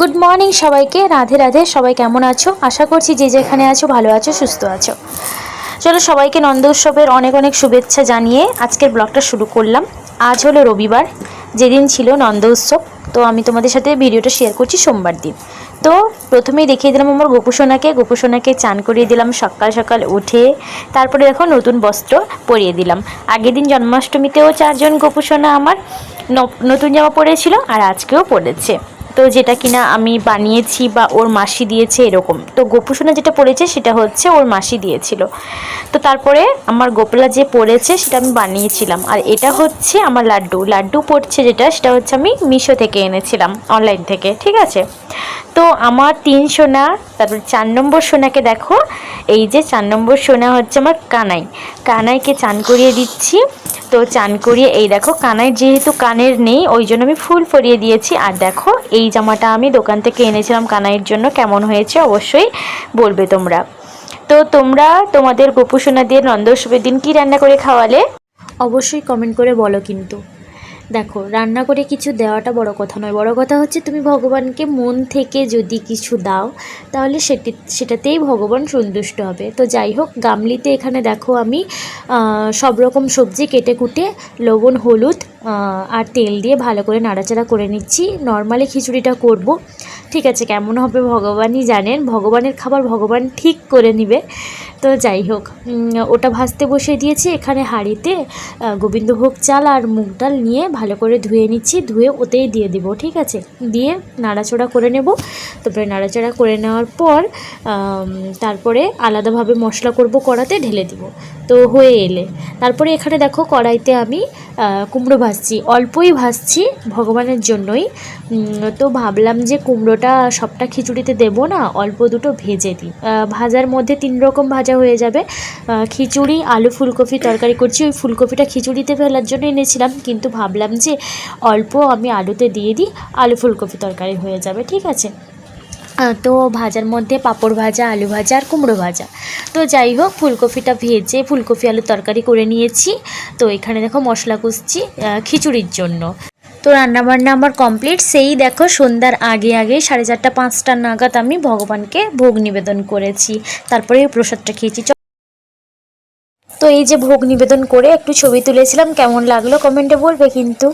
Good morning সবাইকে। রাধে রাধে, সবাই কেমন আছো? আশা করছি যে যেখানে আছো, ভালো আছো, সুস্থ আছো। চলো সবাইকে নন্দ উৎসবের অনেক অনেক শুভেচ্ছা জানিয়ে আজকের ব্লগটা শুরু করলাম। আজ হলো রবিবার, যেদিন ছিল নন্দ উৎসব। তো আমি তোমাদের সাথে ভিডিওটা শেয়ার করছি সোমবার দিন। তো প্রথমেই দেখিয়ে দিলাম আমার গোপুসোনাকে। গোপুসোনাকে চান করিয়ে দিলাম সকাল সকাল উঠে। তারপরে দেখো নতুন বস্ত্র পরিয়ে দিলাম। আগের দিন জন্মাষ্টমীতেও চারজন গোপুসোনা আমার নতুন জামা পরেছিল আর আজকেও পরেছে। তো যেটা কিনা আমি বানিয়েছি বা ওর মাসি দিয়েছে এরকম। তো গোপুসোনা যেটা পড়েছে সেটা হচ্ছে ওর মাসি দিয়েছিল। তো তারপরে আমার গোপলা যে পড়েছে সেটা আমি বানিয়েছিলাম। আর এটা হচ্ছে আমার লাড্ডু। লাড্ডু পড়ছে যেটা সেটা হচ্ছে আমি মিশো থেকে এনেছিলাম, অনলাইন থেকে, ঠিক আছে? তো আমার তিন সোনা, তারপর চার নম্বর সোনাকে দেখো। এই যে চার নম্বর সোনা হচ্ছে আমার কানাই। কানাইকে চান করিয়ে দিচ্ছি। তো চান করিয়ে, এই দেখো কানায় যেহেতু কানের নেই, ওই জন্য আমি ফুল ফরিয়ে দিয়েছি। আর দেখো, এই জামাটা আমি দোকান থেকে এনেছিলাম কানাইয়ের জন্য। কেমন হয়েছে অবশ্যই বলবে তোমরা। তো তোমরা তোমাদের গোপুসোনা দিয়ে নন্দোৎসবের দিন কী রান্না করে খাওয়ালে? অবশ্যই কমেন্ট করে বলো কিন্তু। দেখো, রান্না করে কিছু দেওয়াটা বড় কথা নয়। বড় কথা হচ্ছে তুমি ভগবানকে মন থেকে যদি কিছু দাও, তাহলে সেটি, সেটাতেই ভগবান সন্তুষ্ট হবে। তো যাই হোক, গামলিতে এখানে দেখো আমি সব রকম সবজি কেটে কুটে, লবণ, হলুদ আর তেল দিয়ে ভালো করে নাড়াচাড়া করে নিচ্ছি। নর্মালি খিচুড়িটা করব। ঠিক আছে, কেমন হবে ভগবানই জানেন। ভগবানের খাবার ভগবান ঠিক করে নিবে। তো যাই হোক ওটা ভাজতে বসিয়ে দিয়েছি এখানে হাঁড়িতে। গোবিন্দভোগ চাল আর মুগ ডাল নিয়ে ভালো করে ধুয়ে নিচ্ছি। ধুয়ে ওতেই দিয়ে দিব, ঠিক আছে? দিয়ে নাড়াচড়া করে নেব। তারপরে নাড়াচাড়া করে নেওয়ার পর তারপরে আলাদাভাবে মশলা করব কড়াতে, ঢেলে দিব। তো হয়ে এলে। তারপরে এখানে দেখো কড়াইতে আমি কুমড়ো ভাজছি অল্পই ভাসছি ভগবানের জন্যই। তো ভাবলাম যে কুমড়োটা সবটা খিচুড়িতে দেব না, অল্প দুটো ভেজে দিই। ভাজার মধ্যে তিন রকম ভাজা হয়ে যাবে। খিচুড়ি, আলু ফুলকপি তরকারি করছি। ওই ফুলকপিটা খিচুড়িতে ফেলার জন্য এনেছিলাম, কিন্তু ভাবলাম যে অল্প আমি আলুতে দিয়ে দিই, আলু ফুলকপি তরকারি হয়ে যাবে, ঠিক আছে? তো ভাজার মধ্যে পাঁপড় ভাজা আলু ভাজা আর কুমড়ো ভাজা। তো যাই হোক ফুলকপিটা ভেজে ফুলকপি আলু তরকারি করে নিয়েছি। তো এখানে দেখো মশলা আহ, খিচুড়ির জন্য। তো রান্নাবান্না আমার কমপ্লিট। সেই দেখো সন্ধ্যার আগে আগে সাড়ে চারটা পাঁচটা নাগাদ আমি ভগবানকে ভোগ নিবেদন করেছি। তারপরে প্রসাদটা খেয়েছি। তো এই যে ভোগ নিবেদন করে একটু ছবি তুলেছিলাম কেমন লাগল কমেন্টে বলবে কিন্তু।